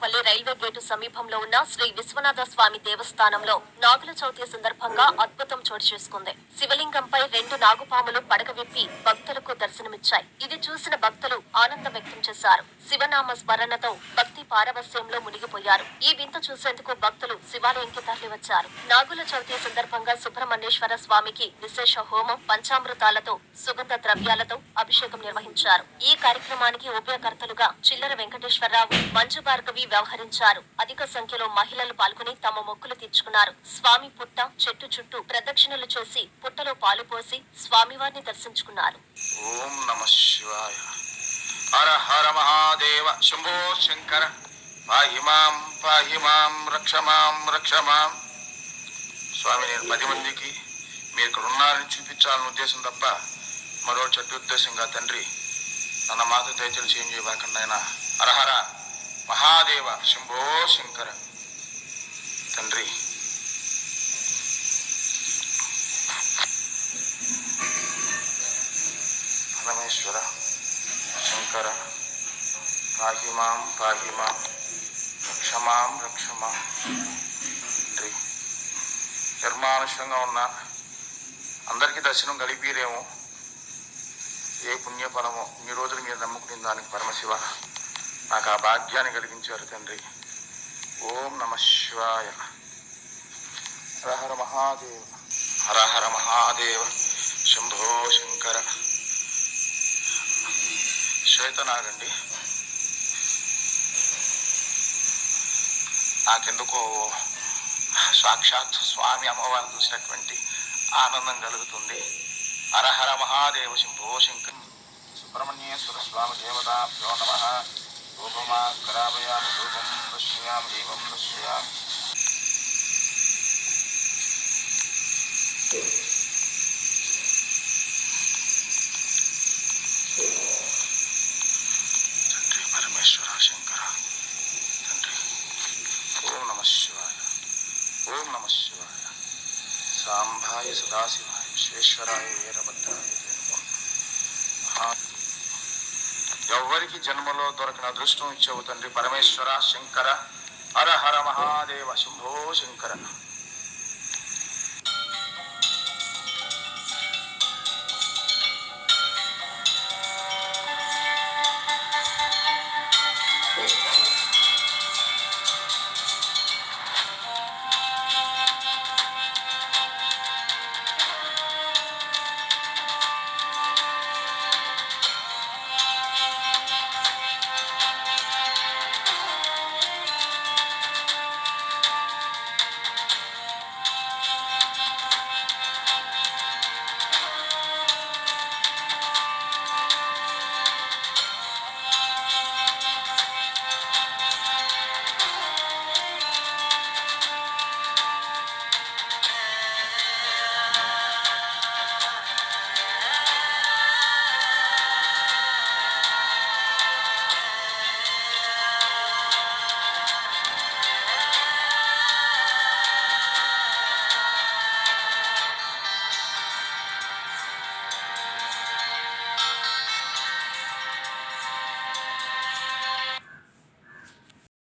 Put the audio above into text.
పల్లె railway gate సమీపంలో ఉన్న శ్రీ విశ్వనాథ స్వామి దేవస్థానంలో నాగుల చవితి సందర్భంగా అద్భుతం చోటు చేసుకుంది. శివలింగంపై రెండు నాగుపాములు పడక విప్పి భక్తులకు దర్శనమిచ్చాయి. ఇది చూసిన భక్తులు ఆనందం వ్యక్తం చేశారు. శివనామ స్మరణతో భక్తి పారవస్యంలో మునిగిపోయారు. ఈ వింత చూసేందుకు భక్తులు శివాలయంకి తరలివచ్చారు. నాగుల చవితి సందర్భంగా సుబ్రహ్మణ్యేశ్వర స్వామికి విశేష హోమం పంచామృతాలతో సుగంధ ద్రవ్యాలతో అభిషేకం నిర్వహించారు. ఈ కార్యక్రమానికి ఉభయకర్తలుగా చిల్లర వెంకటేశ్వరరావు మంజు భార్గవి వ్యవహరించారు. అధిక సంఖ్యలో మహిళలు పాల్గొని తమ మొక్కులు తీర్చుకున్నారు. స్వామి పుట్ట చెట్టు చుట్టూ ప్రదక్షిణలు చేసి పుట్టలో పాలు పోసి స్వామివారిని దర్శించుకున్నారు. ఓం నమ శివాయ. హర హర మహాదేవ. శంభో శంకర. పాహి మాం రక్షమాం రక్షమాం స్వామి నేను పది మందికి మీరు ఇక్కడ ఉన్నారని చూపించాలని ఉద్దేశం తప్ప మరో చెట్టు ఉద్దేశంగా తండ్రి నన్న మాత దయచేసి ఏం చేయబాకండి ఆయన హరహర మహాదేవ శంభో శంకర. తండ్రి. పరమేశ్వర శంకర. పాహి మాం క్షమాం రక్షమాం రక్షమాం తండ్రి. నిర్మానుషంగా ఉన్న అందరికీ దర్శనం కలిపిరేమో ఏ పుణ్యఫలమో ఇన్ని రోజులు మీరు నమ్ముకునే దానికి పరమశివ. నాకు ఆ భాగ్యాన్ని కలిగించారు తండ్రి. ఓం నమ శివాయ. హరహర మహాదేవ. హరహర మహాదేవ. శంభో శంకర. శ్వేతనాగండి. నాకెందుకో సాక్షాత్ స్వామి అమ్మవారిని చూసినటువంటి ఆనందం కలుగుతుంది. హరహర మహాదేవ శంభో శంకర్. సుబ్రహ్మణ్యేశ్వర స్వామి దేవతాభ్యో నమ. రూపమా కరాపయామి రూపం పశ్యామి దీపం పశ్యామి తండ్రి పరమేశ్వర శంకర తండ్రి ఓం నమ శివాయ ఓం నమ శివాయ సాంబాయ సదాశివాయ విశ్వేశ్వరాయ వీరభద్రాయ నమో మహా ఎవ్వరికి జన్మలో దొరకని అదృష్టం ఇచ్చావు తండ్రి పరమేశ్వర శంకర హర హర మహాదేవ శంభో శంకర.